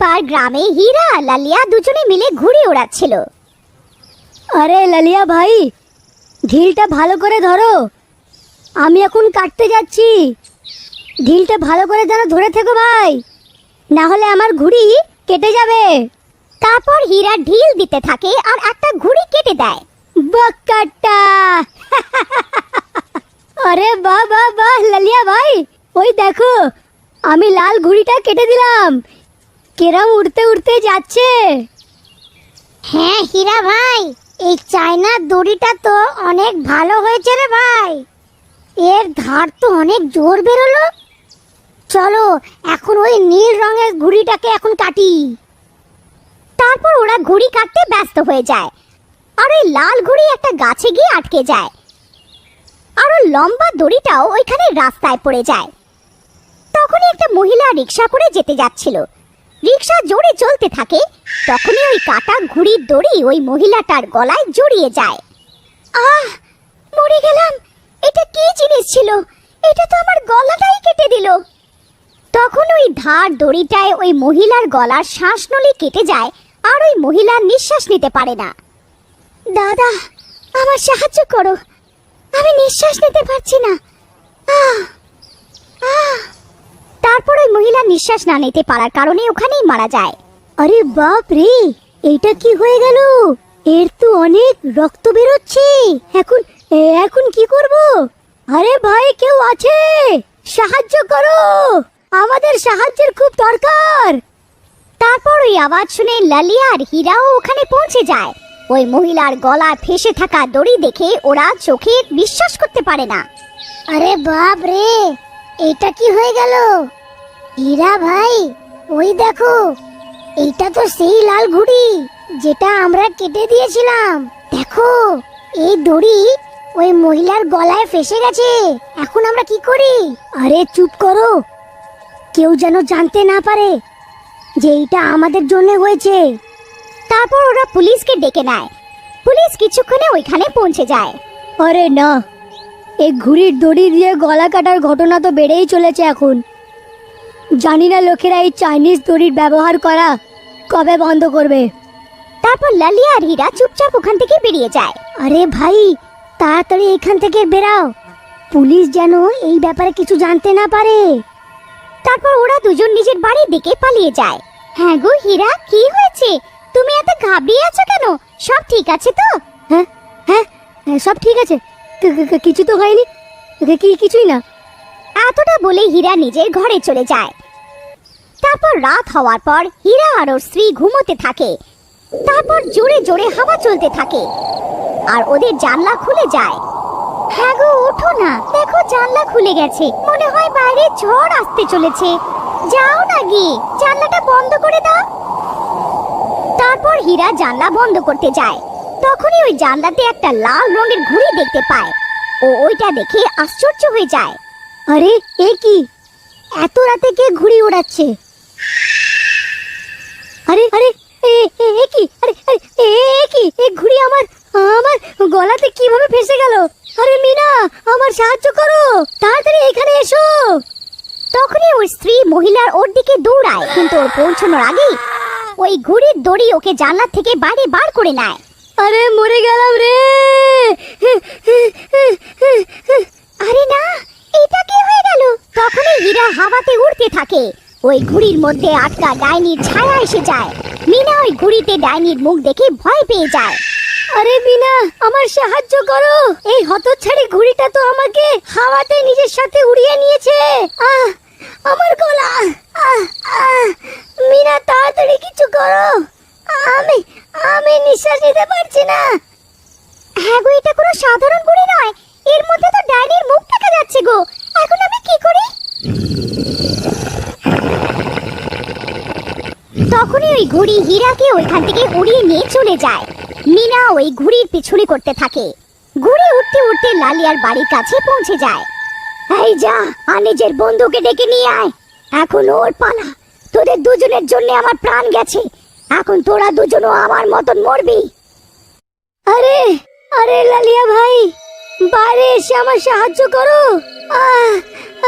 একবার গ্রামে হীরা লালিয়া দুজনে মিলে ঘুড়ি ওড়াচ্ছিল। আরে লালিয়া ভাই ঢিলটা ভালো করে ধরো। আমি এখন কাটতে যাচ্ছি। ঢিলটা ভালো করে যেন ধরে থেকো ভাই না হলে আমার ঘুড়ি কেটে যাবে। তারপর হীরা ঢিল দিতে থাকে আর একটা ঘুড়ি কেটে দেয়। বাক্কাটা আরে বাহ বাহ বাহ লালিয়া ভাই ওই দেখো আমি লাল ঘুড়িটা কেটে দিলাম। কেরাম উড়তে উড়তে যাচ্ছে। হ্যাঁ হীরা ভাই, এই চায়নার দড়িটা তো অনেক ভালো হয়েছে রে ভাই। এর ধার তো অনেক জোর বেরোলো। চলো, এখন ওই নীল রঙের ঘুড়িটাকে এখন কাটি। তারপর ওরা ঘুড়ি কাটতে ব্যস্ত হয়ে যায়। আর ওই লাল ঘুড়ি একটা গাছে গিয়ে আটকে যায়। আর ওর লম্বা দড়িটাও ওইখানে রাস্তায় পড়ে যায়। তখনই একটা মহিলা রিক্সা করে যেতে যাচ্ছিল। রিক্সা জোরে চলতে থাকে, তখনই ওই কাটা ঘুড়ির দড়ি ওই মহিলাটার গলায় জড়িয়ে যায়। আহ, মরে গেলাম। এটা কি জিনিস ছিল? এটা তো আমার গলাটাই কেটে দিল। তখন ওই ধার দড়িটায় ওই মহিলার গলার শ্বাসনলি কেটে যায় আর ওই মহিলা নিঃশ্বাস নিতে পারে না। দাদা, আমার সাহায্য করো। আমি নিঃশ্বাস নিতে পারছি না। আহ আহ। তারপর ওই মহিলা নিঃশ্বাস না নিতে পারার কারণে ওখানেই মারা যায়। আরে বাপ রে, এটা কি হয়ে গেল? এর তো অনেক রক্ত বেরোচ্ছে। এখন এখন কি করব? আরে ভাই, কেউ আছে? সাহায্য করো। আমাদের সাহায্যের খুব দরকার। তারপর ওই আওয়াজ শুনে লালিয়া আর হীরাও ওখানে পৌঁছে যায়। ওই মহিলার গলা ফেসে থাকা দড়ি দেখে ওরা চোখে বিশ্বাস করতে পারে না। আরে বাপ রে এটা কি হয়ে গেল? হীরা ভাই, ওই দেখো, এইটা তো সেই লাল ঘুড়ি যেটা আমরা কেটে দিয়েছিলাম। দেখো, এই দড়ি ওই মহিলার গলায় ফেসে গেছে। এখন আমরা কি করি? আরে চুপ করো। কেউ যেন জানতে না পারে যে এইটা আমাদের জন্য হয়েছে। তারপর ওরা পুলিশকে ডেকে নেয়। পুলিশ কিছুক্ষণে ওইখানে পৌঁছে যায়। আরে না এই ঘুড়ির দড়ি দিয়ে গলা কাটার ঘটনা তো বেড়েই চলেছে এখন। জানি না লোকেরা এই চাইনিজ দড়ির ব্যবহার করা কবে বন্ধ করবে। তারপর লালিয়া আর হীরা চুপচাপ ওখান থেকে বেরিয়ে যায়। আরে ভাই তাড়াতাড়ি এখান থেকে বেরাও। পুলিশ যেন এই ব্যাপারে কিছু জানতে না পারে। তারপর ওরা দুজন নিজের বাড়ির দিকে পালিয়ে যায়। হ্যাঁ গো হীরা কি হয়েছে? তুমি এত ঘাবড়িয়ে আছো কেন? সব ঠিক আছে তো? হ্যাঁ হ্যাঁ সব ঠিক আছে। কিছু তো হয়নি? কি- কিছুই না। এতটা বলে হীরা নিজের ঘরে চলে যায়। তারপর রাত হওয়ার পর হীরা আর ওর স্ত্রী ঘুমোতে থাকে। তারপর জোরে জোরে হাওয়া চলতে থাকে। আর ওদের জানলা খুলে যায়। হ্যাঁ গো, ওঠো না। দেখো জানলা খুলে গেছে। মনে হয় বাইরে ঝড় আসতে চলেছে। যাও না গিয়ে, জানলাটা বন্ধ করে দাও। তারপর হীরা জানলা বন্ধ করতে যায়। তখনই ওই জানলাতে একটা লাল রঙের ঘুড়ি দেখতে পায়। ও ওইটা দেখে আশ্চর্য হয়ে যায়। আরে, এ কি? এত রাতে কে ঘুড়ি ওড়াচ্ছে? আরে আরে, এ কি? আরে এ কি? এ ঘুড়ি আমার আমার গলাতে কীভাবে ফেসে গেল? আরে, মিনা, আমার সাহায্য করো। তাড়াতাড়ি এখানে এসো। তখনই ওর স্ত্রী মহিলার ওর দিকে দৌড়ায়। কিন্তু ওর পৌঁছানোর আগেই ওই ঘুড়ির দড়ি ওকে জানলা থেকে বাইরে বার করে নেয়। আরে মরে গেলাম রে। আরে না এটা কি হয়ে গেল? তখনই হীরা হাওয়াতে উড়তে থাকে। ওই ঘুড়ির মধ্যে আটকা ডাইনির ছায়া এসে যায়। মিনা ওই ঘুড়িতে ডাইনির মুখ দেখে ভয় পেয়ে যায়। আরে মিনা আমার সাহায্য করো। এই হতচ্ছাড়ি ঘুড়িটা তো আমাকে হাওয়াতে নিজের সাথে উড়িয়ে নিয়েছে। আহ আমার গলা আহ আহ মিনা তাড়াতাড়ি কিছু করো। আমি আমি নিঃশ্বাস নিতে পারছি না। হ্যাঁ গো, এটা কোনো সাধারণ ঘুড়ি নয়। এর মধ্যে তো ডাইনির মুখ দেখা যাচ্ছে গো। এখন আমি কি করি? তখনই ওই ঘুড়ি হীরাকে ওইখান থেকে উড়িয়ে নিয়ে চলে যায়। মিনা ওই ঘুড়ির পিছুলি করতে থাকে। ঘুড়ি উঠতে উঠতে লালিয়ার বাড়ির কাছে পৌঁছে যায়। এই যা, আর নিজের বন্ধুকে ডেকে নিয়ে আয়। এখন ওর পালা। তোদের দুজনের জন্য আমার প্রাণ গেছে। এখন তোরা দুজনও আমার মতন মরবি। আরে আরে লালিয়া ভাই, বাইরে এসে আমার সাহায্য করো।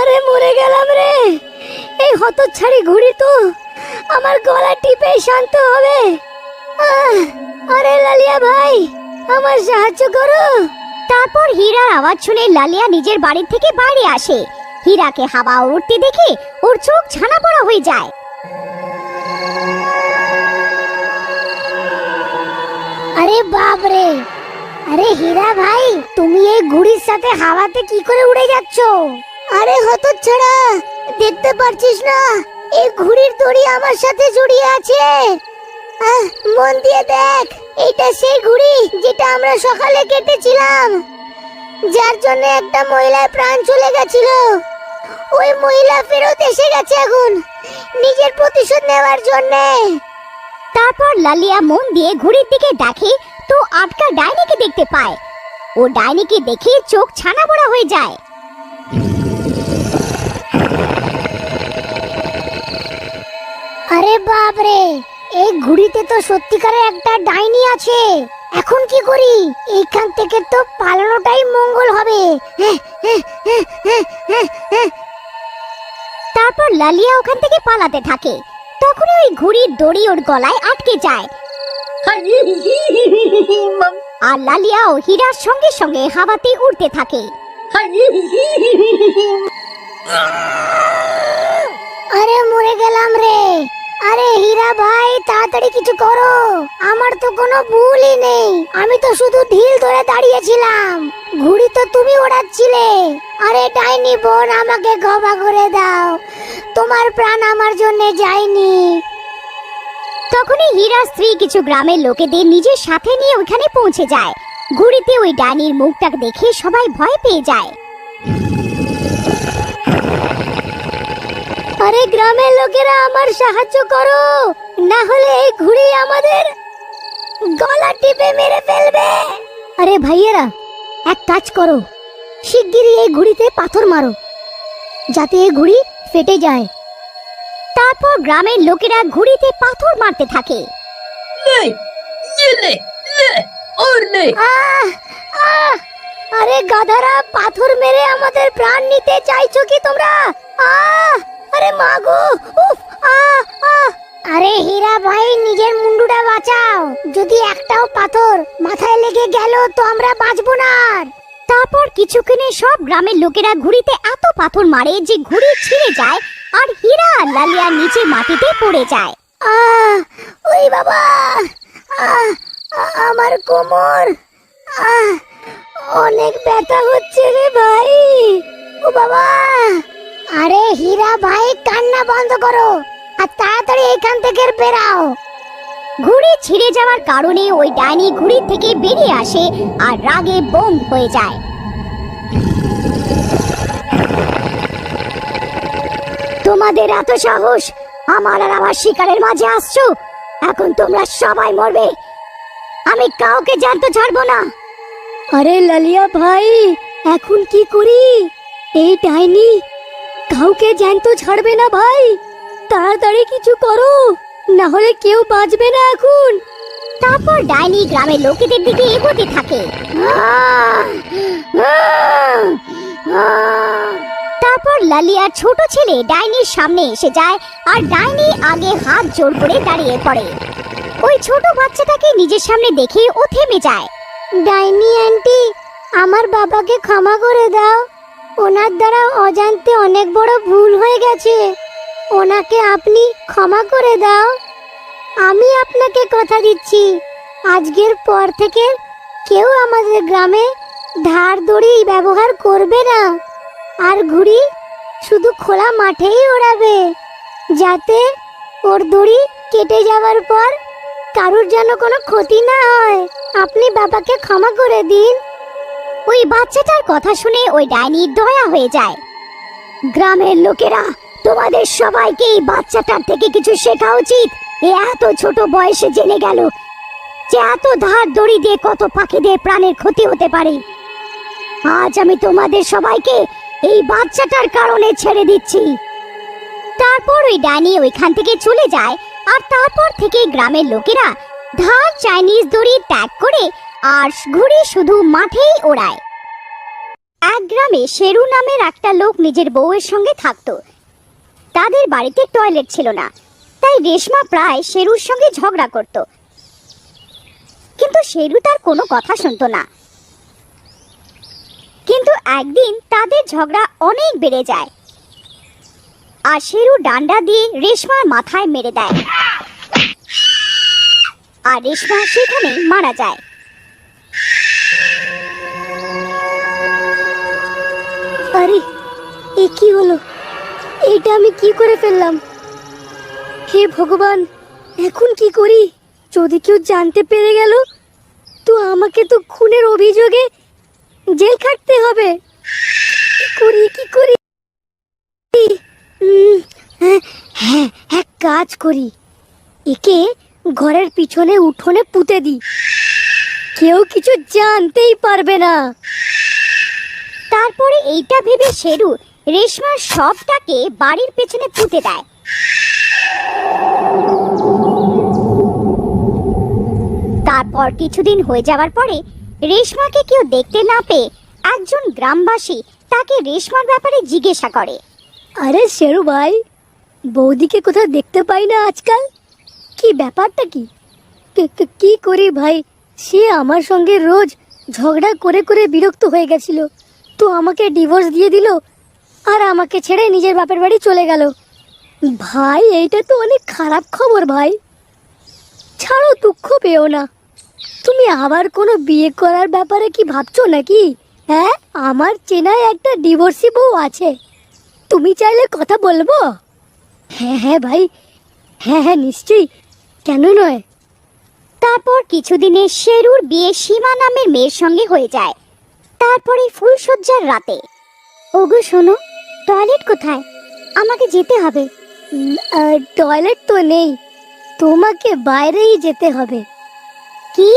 আরে মরে গেলাম রে। এই হতচ্ছাড়ি ঘুড়ি তো আমার গলা টিপে শান্ত হবে। আরে লালিয়া ভাই আমার সাহায্য করো। তারপর হীরার আওয়াজ শুনে লালিয়া নিজের বাড়ি থেকে বাইরে আসে। হীরাকে হাওয়া উঠতে দেখে ওর চোখ ছানা পড়া হয়ে যায়। আরে বাপ রে আরে হীরা ভাই, তুমি এই ঘুড়ির সাথে হাওয়াতে কি করে উড়ে যাচ্ছ? আরে হত ছাড়া দেখতে পারছিস না, এই ঘুড়ির দড়ি আমার সাথে জড়িয়ে আছে। মন দিয়ে দেখ এটা সেই ঘুড়ি যেটা আমরা সকালে কেটেছিলাম। যার জন্য একটা মহিলার প্রাণ চলে গেছিল। ওই মহিলা ফেরত এসে গেছে এখন, নিজের প্রতিশোধ নেওয়ার জন্যে। তারপর লালিয়া মন দিয়ে ঘুড়ির দিকে দেখে তো আটকা ডাইনিকে দেখতে পায়। ও ডাইনিকে দেখে চোখ ছানা পড়া হয়ে যায়। আরে বাপ রে এই ঘুড়িতে তো সত্যিকারের একটা ডাইনি আছে। এখন কি করি? এইখান থেকে তো পালানোটাই মঙ্গল হবে। হ্যাঁ, হ্যাঁ, হ্যাঁ। তারপর লালিয়া ওখান থেকে পালাতে থাকে। তখনই ওই ঘুড়ির দড়ি ওর গলায় আটকে যায়। আর লালিয়া ও হীরার সঙ্গে সঙ্গে হাওয়াতে উড়তে থাকে। আরে মরে গেলাম রে। আরে হীরা ভাই, তাড়াতাড়ি কিছু করো। আমার তো কোনো ভুলই নেই। আমি তো শুধু ঢিল ধরে দাঁড়িয়েছিলাম। ঘুড়ি তো তুমি ওড়াচ্ছিলে। আরে ডাইনি বোন, আমাকে ক্ষমা করে দাও। তোমার প্রাণ আমার জন্য যায়নি। তখনই হীরার স্ত্রী কিছু গ্রামের লোকেদের নিজের সাথে নিয়ে ওখানে পৌঁছে যায়। ঘুড়িতে ওই ডানির মুখটা দেখে সবাই ভয় পেয়ে যায়। আরে গ্রামের লোকেরা আমার সাহায্য করো, না হলে এই ঘুড়ি আমাদের গলা টিপে মেরে ফেলবে। আরে ভাইয়েরা, এক কাজ করো, শিগগিরই এই ঘুড়িতে পাথর মারো। যাতে এই ঘুড়ি ফেটে যায়। তারপর গ্রামের লোকেরা ঘুড়িতে পাথর মারতে থাকে। আহ, আহ, আরে গাধারা পাথর মেরে আমাদের প্রাণ নিতে চাইছো কি তোমরা? আহ আরে মাগো উফ আহ। আরে হীরা ভাই নিজের মুন্ডুটা বাঁচাও। যদি একটাও পাথর মাথায় লেগে গেল তো আমরা বাঁচবো না আর। তারপর কিছুক্ষণে সব গ্রামের লোকেরা ঘুড়িতে এত পাথর মারে যে ঘুড়ি ছিঁড়ে যায় আর হীরা আর লালিয়া নিচে মাটিতে পড়ে যায়। আহ ওই বাবা আহ আমার কোমর আহ অনেক ব্যথা হচ্ছে রে ভাই। ও বাবা আরে হীরা ভাই কান্না বন্ধ করো আর তাড়াতাড়ি এখান থেকে বেরাও। ঘুড়ি ছিঁড়ে যাওয়ার কারণে ওই ডাইনি ঘুড়ি থেকে বেরিয়ে আসে আর রাগে বোম হয়ে যায়। তোমাদের এত সাহস? আমার আর আমার শিকারের মাঝে আসছো? এখন তোমরা সবাই মরবে। আমি কাউকে জানতে ছাড়বো না। আরে লালিয়া ভাই, এখন কি করি? এই ডাইনি, কাউকে জ্যান্ত ছাড়বে না ভাই। তাড়াতাড়ি কিছু করো না হলে কেউ বাঁচবে না এখন। তারপর ডাইনি গ্রামের লোকেদের দিকে এগোতে থাকে। তারপর লালিয়ার ছোট ছেলে ডাইনির সামনে এসে যায় আর ডাইনি আগে হাত জোর করে দাঁড়িয়ে পড়ে। ওই ছোট বাচ্চাটাকে নিজের সামনে দেখে ও থেমে যায়। ডাইনি আন্টি, আমার বাবাকে ক্ষমা করে দাও। ওনার দ্বারা অজান্তে অনেক বড় ভুল হয়ে গেছে। ওনাকে আপনি ক্ষমা করে দাও। আমি আপনাকে কথা দিচ্ছি। আজকের পর থেকে কেউ আমাদের গ্রামে ধার দড়ি ব্যবহার করবে না। আর ঘুড়ি শুধু খোলা মাঠেই ওড়াবে, যাতে ওর দড়ি কেটে যাওয়ার পর কারুর যেন কোনো ক্ষতি না হয়। আপনি বাবাকে ক্ষমা করে দিন। ওই বাচ্চাটার কথা শুনে ওই ডাইনির দয়া হয়ে যায়। গ্রামের লোকেরা, তোমাদের সবাইকে এই বাচ্চাটার থেকে কিছু শেখা উচিত। এ এত ছোট বয়সে জেনে গেল যে এত ধার দড়ি দিয়ে কত পাখিদের প্রাণের ক্ষতি হতে পারে। আজ আমি তোমাদের সবাইকে এই বাচ্চাটার কারণে ছেড়ে দিচ্ছি। তারপর ওই ডাইনি ওইখান থেকে চলে যায়, আর তারপর থেকে গ্রামের লোকেরা ধার চাইনিজ দড়ি ত্যাগ করে আর ঘুরে শুধু মাঠেই ওড়ায়। এক গ্রামে শেরু নামের একটা লোক নিজের বউয়ের সঙ্গে থাকতো। তাদের বাড়িতে টয়লেট ছিল না, তাই রেশমা প্রায় শেরুর সঙ্গে ঝগড়া করত। কিন্তু শেরু তার কোনো কথা শুনতো না। কিন্তু একদিন তাদের ঝগড়া অনেক বেড়ে যায়। আর শেরু ডান্ডা দিয়ে রেশমার মাথায় মেরে দেয়। আর রেশমা সেখানে মারা যায়। আরে, এ কি হলো? এটা আমি কি করে ফেললাম? হে ভগবান, এখন কি করি? যদি কেউ জানতে পেরে গেল, তো আমাকে তো খুনের অভিযোগে জেল খাটতে হবে। করি কি করি? হ্যাঁ, হ্যাঁ এক কাজ করি। একে ঘরের পিছনে উঠোনে পুঁতে দিই। কেউ কিছু জানতেই পারবে না। তারপরে এইটা ভেবে শেরু রেশমার সবটাকে বাড়ির পেছনে পুঁতে দেয়। তারপর কিছুদিন হয়ে যাওয়ার পরে রেশমাকে কেউ দেখতে না পেয়ে একজন গ্রামবাসী তাকে রেশমার ব্যাপারে জিজ্ঞাসা করে। আরে শেরু ভাই, বৌদিকে কোথাও দেখতে পাই না আজকাল? কি ব্যাপারটা কি? কি- করি ভাই? সে আমার সঙ্গে রোজ ঝগড়া করে করে বিরক্ত হয়ে গেছিল। তো আমাকে ডিভোর্স দিয়ে দিল আর আমাকে ছেড়ে নিজের বাপের বাড়ি চলে গেল। ভাই, এইটা তো অনেক খারাপ খবর ভাই। ছাড়ো, দুঃখ পেও না। তুমি আবার কোনো বিয়ে করার ব্যাপারে কি ভাবছ নাকি? হ্যাঁ আমার চেনায় একটা ডিভোর্সি বউ আছে। তুমি চাইলে কথা বলব? হ্যাঁ হ্যাঁ ভাই। হ্যাঁ হ্যাঁ নিশ্চয়ই। কেন নয়? তারপর কিছুদিনে শেরুর বিয়ে সীমা নামের মেয়ের সঙ্গে হয়ে যায়। তারপরে ফুলসজ্জার রাতে। ওগো শোনো টয়লেট কোথায়? আমাকে যেতে হবে। টয়লেট তো নেই। তোমাকে বাইরেই যেতে হবে। কি?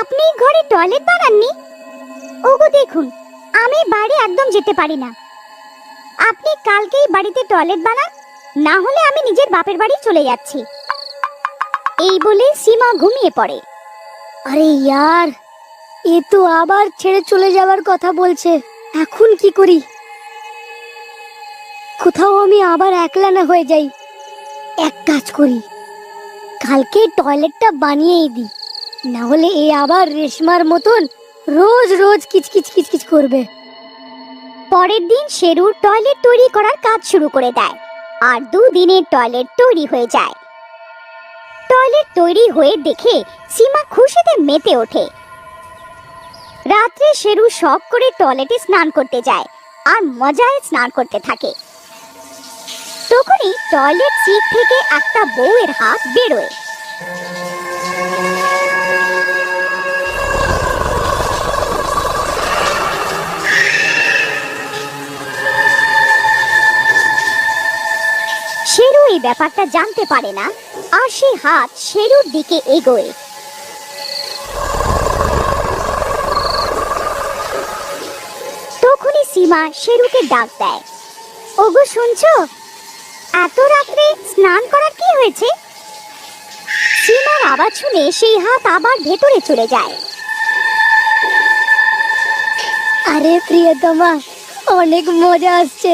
আপনি ঘরে টয়লেট বানাননি ওগো দেখুন, আমি বাড়ি একদম যেতে পারি না। আপনি কালকেই বাড়িতে টয়লেট বানান, না হলে আমি নিজের বাপের বাড়ি চলে যাচ্ছি। এই বলে সীমা ঘুমিয়ে পড়ে। আরে ইয়ার, এ তো আবার ছেড়ে চলে যাওয়ার কথা বলছে। এখন কি করি? কোথাও আমি আবার একলা না হয়ে যাই। এক কাজ করি কালকে টয়লেটটা বানিয়েই দিই। না হলে এ আবার রেশমার মতন রোজ রোজ কিচকিচ কিচকিচ করবে। পরের দিন শেরু টয়লেট তৈরি করার কাজ শুরু করে দেয় আর দুদিনে টয়লেট তৈরি হয়ে যায়। টয়লেট তৈরি হয়ে দেখে সীমা খুশিতে মেতে ওঠে। রাত্রে শেরু শখ করে টয়লেটে স্নান করতে যায় আর মজায় স্নান করতে থাকে। তখনই টয়লেট সিট থেকে একটা বউয়ের হাত বেরোয়। এই ব্যাপারটা জানতে পারে না। আর সে হাত শেরুর দিকে এগোয়। তখনই সীমা শেরুকে ডাক দেয়। ওগো, শুনছো? এত রাত্রে স্নান করার কি হয়েছে? সীমার আওয়াজ শুনে সেই হাত আবার ভেতরে চলে যায়। আরে প্রিয়তমা, অনেক মজা আসছে।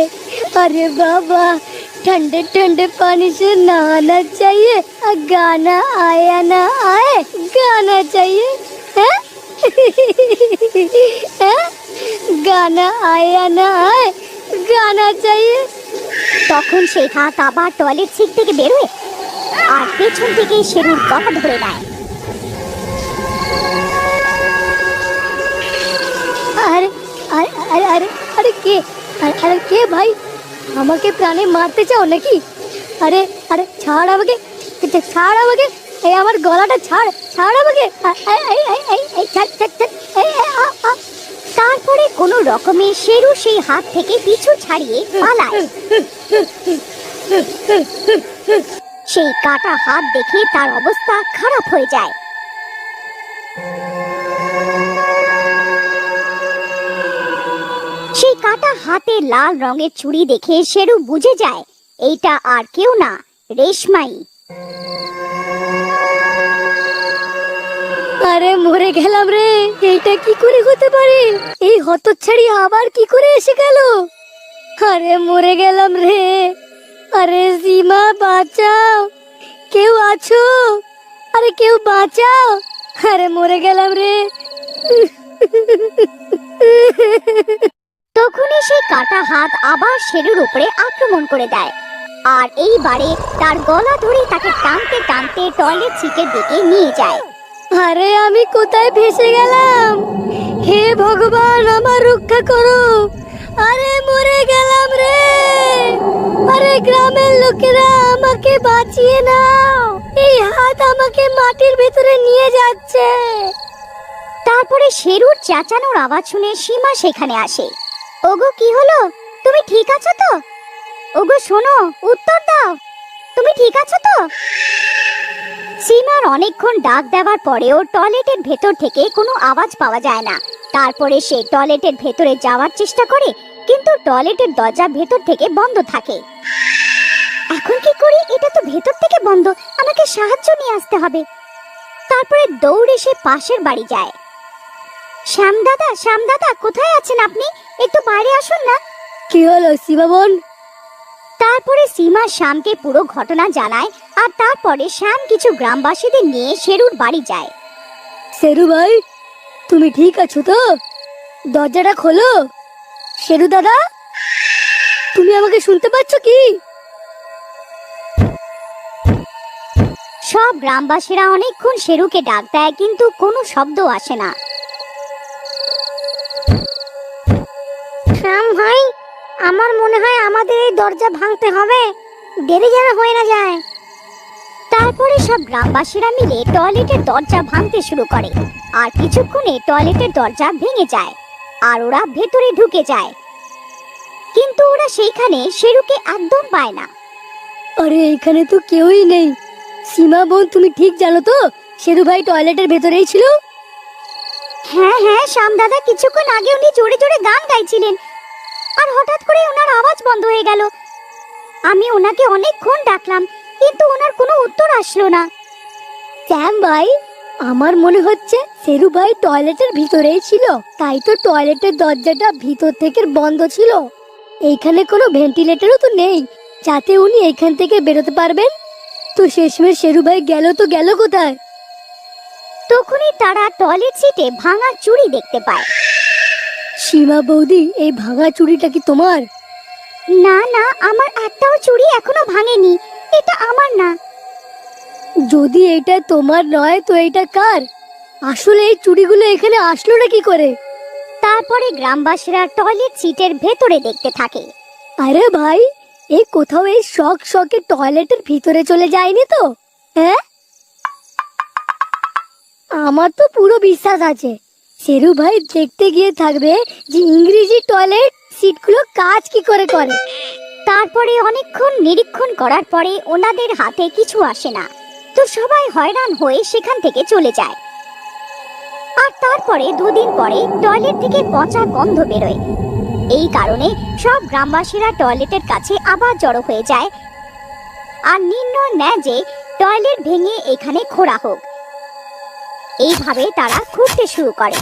আরে বাবা ठंडे ठंडे पानी से नहाना चाहिए और गाना आया ना आए गाना चाहिए हैं? हैं? गाना आया ना आए गाना चाहिए তখন সেই হাত আবার টয়লেট সিট থেকে বেরোয় আর পেছন থেকে শেরুর গলা ধরে নেয় আরে আরে আরে আরে আরে কে আরে আরে কে ভাই আমাকে প্রাণে মারতে চাও নাকি আরে আরে, ছাড় আমাকে ছাড় আমাকে, এই আমার গলাটা ছাড় ছাড় আমাকে। তারপরে কোনো রকমে শেরু সেই হাত থেকে পিছু ছাড়িয়ে পালায় সেই কাটা হাত দেখে তার অবস্থা খারাপ হয়ে যায় কাটা হাতে লাল রঙের চুড়ি দেখে শেরু বুঝে যায়, এইটা আর কেউ না, রেশমাই। আরে মরে গেলাম রে, এইটা কি করে হতে পারে? এই হতচ্ছাড়ি আবার কি করে এসে গেল? আরে মরে গেলাম রে। আরে সীমা বাঁচাও। কেউ আছো? আরে কেউ বাঁচাও। আরে মরে গেলাম রে। তখনই সেই কাটা হাত আবার শেরুর উপরে আক্রমণ করে দেয়। আর এইবারে তার গলা ধরে তাকে টানতে টানতে টয়লেট সিটের দিকে নিয়ে যায়। আরে আমি কোথায় ভেসে গেলাম? হে ভগবান আমার রক্ষা করো। আরে মরে গেলাম রে। আরে গ্রামের লোকেরা আমাকে বাঁচিয়ে নাও। এই হাত আমাকে মাটির ভেতরে নিয়ে যাচ্ছে। তারপরে শেরুর চেঁচানোর আওয়াজ শুনে সীমা সেখানে আসে। ওগো, কি হলো? তুমি ঠিক আছো তো? ওগো, শোনো, উত্তর দাও। তুমি ঠিক আছো তো? সীমার অনেকক্ষণ ডাক দেওয়ার পরেও টয়লেটের ভেতর থেকে কোনো আওয়াজ পাওয়া যায় না। তারপরে সে টয়লেটের ভেতরে যাওয়ার চেষ্টা করে, কিন্তু টয়লেটের দরজা ভেতর থেকে বন্ধ থাকে। এখন কি করি? এটা তো ভেতর থেকে বন্ধ। আমাকে সাহায্য নিয়ে আসতে হবে। তারপরে দৌড়ে সে পাশের বাড়ি যায়। শ্যাম দাদা শ্যাম দাদা কোথায় আছেন আপনি? একটু বাইরে আসুন না। কি হলো শিবা বোন তারপরে সীমা শ্যামকে পুরো ঘটনা জানায় আর তারপরে শ্যাম কিছু গ্রামবাসীদের নিয়ে শেরুর বাড়ি যায়। শেরু ভাই তুমি ঠিক আছো তো? দরজাটা খোলো। শেরু দাদা তুমি আমাকে শুনতে পাচ্ছ কি? সব গ্রামবাসীরা অনেকক্ষণ শেরুকে ডাক দেয় কিন্তু কোনো শব্দ আসে না। শ্যাম ভাই আমার মনে হয় আমাদের এই দরজা ভাঙতে হবে। দেরি যেন হয়ে না যায়। তারপরে সব গ্রামবাসীরা মিলে টয়লেটের দরজা ভাঙতে শুরু করে। আর কিছুক্ষণে টয়লেটের দরজা ভেঙে যায় আর ওরা ভেতরে ঢুকে যায়। কিন্তু ওরা সেইখানে শেরুকে একদম পায় না। আরে এখানে তো কেউই নেই। সীমা বোন তুমি ঠিক জানো তো শেরু ভাই টয়লেটের ভেতরেই ছিল? হ্যাঁ হ্যাঁ শ্যাম দাদা কিছুক্ষণ আগে উনি জোরে জোরে গান গাইছিলেন। আর হঠাৎ করে ওনার আওয়াজ বন্ধ হয়ে গেল। আমি ওনাকে অনেকক্ষণ ডাকলাম কিন্তু ওনার কোনো উত্তর আসলো না। শ্যাম ভাই আমার মনে হচ্ছে শেরু ভাই টয়লেটের ভিতরেই ছিল তাই তো টয়লেটের দরজাটা ভিতর থেকে বন্ধ ছিল। এইখানে কোনো ভেন্টিলেটরও তো নেই যাতে উনি এখান থেকে বেরোতে পারবেন। তো শেষমেশ শেরু ভাই গেল তো গেল কোথায়? তখনই তারা টয়লেট সিটে ভাঙা চুড়ি দেখতে পায়। সীমা বৌদি এই ভাঙা চুড়িটা কি তোমার? না না আমার একটাও চুড়ি এখনও ভাঙেনি। এটা আমার না। যদি এটা তোমার নয় তো এটা কার? আসলে এই চুড়িগুলো এখানে আসলো না কি করে? তারপরে গ্রামবাসীরা টয়লেট সিটের ভেতরে দেখতে থাকে। আরে ভাই এই কোথাও এই শখ শখে টয়লেটের ভিতরে চলে যায়নি তো? হ্যাঁ? আমার তো পুরো বিশ্বাস আছে। শেরু ভাই দেখতে গিয়ে থাকবে যে ইংরেজি টয়লেট সিটগুলো কাজ কি করে করে। তারপরে অনেকক্ষণ নিরীক্ষণ করার পরে ওনাদের হাতে কিছু আসে না। তো সবাই হয়রান হয়ে সেখান থেকে চলে যায়। আর তারপরে দুদিন পরে টয়লেট থেকে পচা গন্ধ বেরোয়। এই কারণে সব গ্রামবাসীরা টয়লেটের কাছে আবার জড়ো হয়ে যায়। আর নির্ণয় নেয় যে টয়লেট ভেঙে এখানে খোঁড়া হোক। এইভাবে তারা ঘুরতে শুরু করে।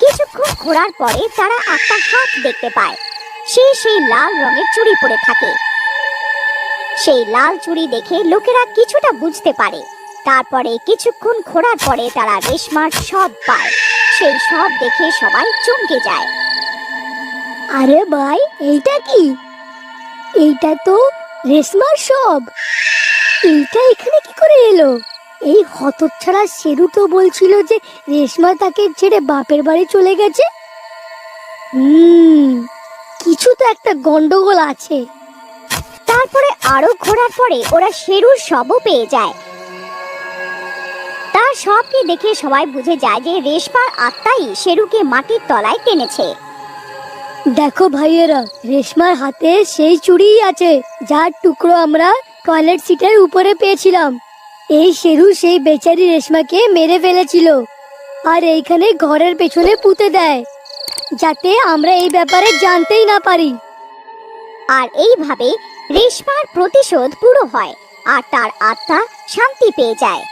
কিছুক্ষণ ঘোরার পরে তারা একটা হাত দেখতে পায়। সে সেই লাল রঙের চুড়ি পরে থাকে। সেই লাল চুড়ি দেখে লোকেরা কিছুটা বুঝতে পারে। তারপরে কিছুক্ষণ ঘোরার পরে তারা রেশমার সব পায়। সেই সব দেখে সবাই চমকে যায়। আরে ভাই, এইটা কি? এইটা তো রেশমার সব। এইটা এখানে কি করে এলো? এই হতচ্ছাড়া সেরু তো বলছিল যে রেশমা তাকে ছেড়ে বাপের বাড়ি চলে গেছে? হুম, কিছু তো একটা গন্ডগোল আছে। তারপরে আরও ঘোরার পরে ওরা শেরুর শবও পেয়ে যায়। তার সবকে দেখে সবাই বুঝে যায় যে রেশমার আত্মাই শেরুকে মাটির তলায় টেনেছে। দেখো ভাইয়েরা, রেশমার হাতে সেই চুড়িই আছে, যার টুকরো আমরা টয়লেট সিটের উপরে পেয়েছিলাম। এই শেরু সেই বেচারি রেশমাকে মেরে ফেলেছিল আর এইখানে ঘরের পেছনে পুঁতে দেয়, যাতে আমরা এই ব্যাপারে জানতেই না পারি। আর এইভাবে রেশমার প্রতিশোধ পুরো হয় আর তার আত্মা শান্তি পেয়ে যায়।